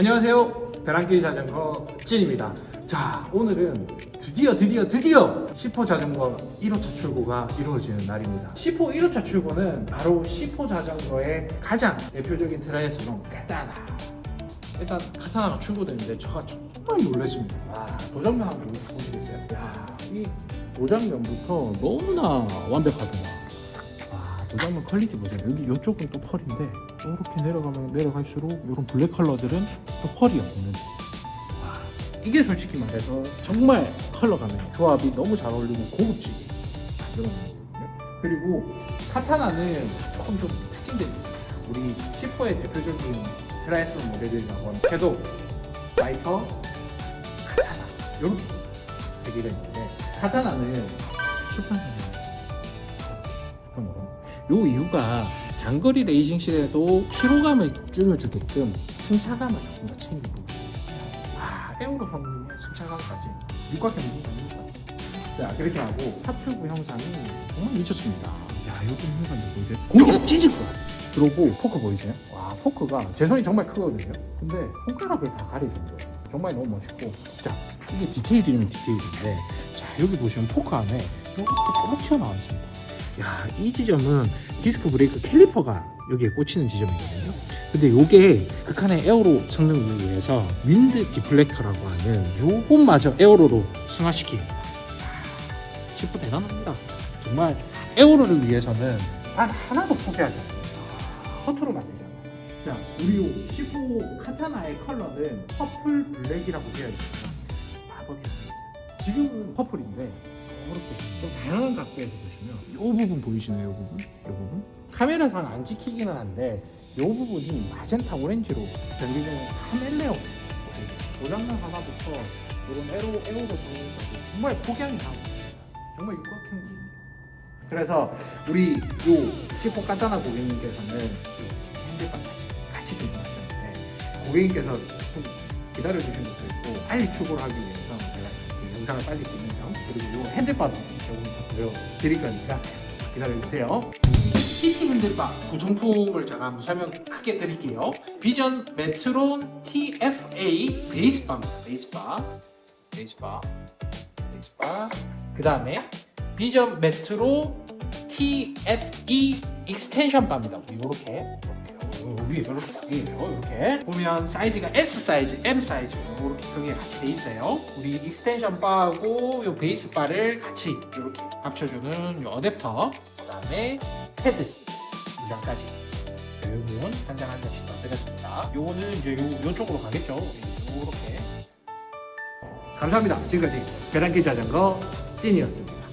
안녕하세요. 베란길 자전거 찐입니다. 자, 오늘은 드디어 드디어 드디어 10호 자전거 1호차 출고가 이루어지는 날입니다. 10호 1호차 출고는 바로 10호 자전거의 가장 대표적인 트라이애슬론 카타나. 일단 카타나가 출고되는데 제가 정말 놀랐습니다. 와, 도전면 한번 보시겠어요? 야, 이 도장면부터 너무나 완벽하더라. 와, 도장면 퀄리티 보세요. 여기 이쪽은 또 펄인데 이렇게 내려가면 내려갈수록 이런 블랙 컬러들은 또 펄이 없는. 와, 이게 솔직히 말해서 정말 컬러감의 조합이 너무 잘 어울리고 고급지게 만들어놓은 거거든요. 그리고 카타나는 조금 좀 특징들이 있습니다. 우리 10호의 대표적인 트라이애슬론 모델이라고 하면 패도, 와이퍼, 카타나 이렇게 세 개가 있는데 카타나는 수평으로. 요 이유가 장거리 레이싱 실에도 피로감을 줄여주게끔 승차감을 조금 더 챙기고 아 에어로 성능의 승차감까지 육각형 무슨 자 그렇게 하고 하트 구형상이 정말 미쳤습니다. 야, 여기 순간 보이세요? 공기를 찢을 거야. 그러고 포크 보이세요? 와, 포크가 제 손이 정말 크거든요. 근데 손가락을 다 가려준 거예요. 정말 너무 멋있고. 자, 이게 디테일이면 디테일인데, 자, 여기 보시면 포크 안에 이렇게 쭉 튀어나와 있습니다. 야, 이 지점은 디스크 브레이크 캘리퍼가 여기에 꽂히는 지점이거든요. 근데 요게 극한의 에어로 성능을 위해서 윈드 디플렉터라고 하는 요것마저 에어로로 승화시킨 10호 대단합니다. 정말 에어로를 위해서는 단 하나도 포기하지 않습니다. 허투루 만들지 않아요. 자 우리 요 10호 카타나의 컬러는 퍼플 블랙이라고 되어 있습니다. 마법이 지금은 퍼플인데 이렇게 좀 다양한 각도에서 보시면 이 부분 보이시나요? 이 부분? 이 부분? 카메라상 안 찍히기는 한데 이 부분이 마젠타 오렌지로 변기되는 카멜레온 도장면 하나부터 이런 에로 에어로 정리까지 정말 폭양이 나옵니다. 정말 육각형 그래서 우리 요 10호 카타나 고객님께서는 요 핸들바 같이 주문하셨는데 고객님께서 좀 기다려 주신 것도 있고 빨리 출고를 하기 위해서 영상을 빨리 찍는 점 그리고 요 핸들바도 조금 더 보여드릴 거니까 기다려주세요. 이 CT 핸들바 구성품을 제가 한번 설명 크게 드릴게요. 비전 메트론 TFA 베이스바입니다. 베이스바, 베이스바, 베이스바. 그 다음에 비전 메트로 TFE 익스텐션 바입니다. 이렇게 이렇게 위에 이렇게 나뉘죠. 이렇게 보면 사이즈가 S 사이즈, M 사이즈 이렇게 크게 같이 돼 있어요. 우리 익스텐션 바하고 요 베이스 바를 같이 이렇게 합쳐주는 요 어댑터, 그다음에 헤드 유장까지 이 부분 한 장 한 장씩 더 드렸습니다. 요거는 이제 요 요쪽으로 가겠죠. 요렇게 감사합니다. 지금까지 베란길 자전거 찐이었습니다.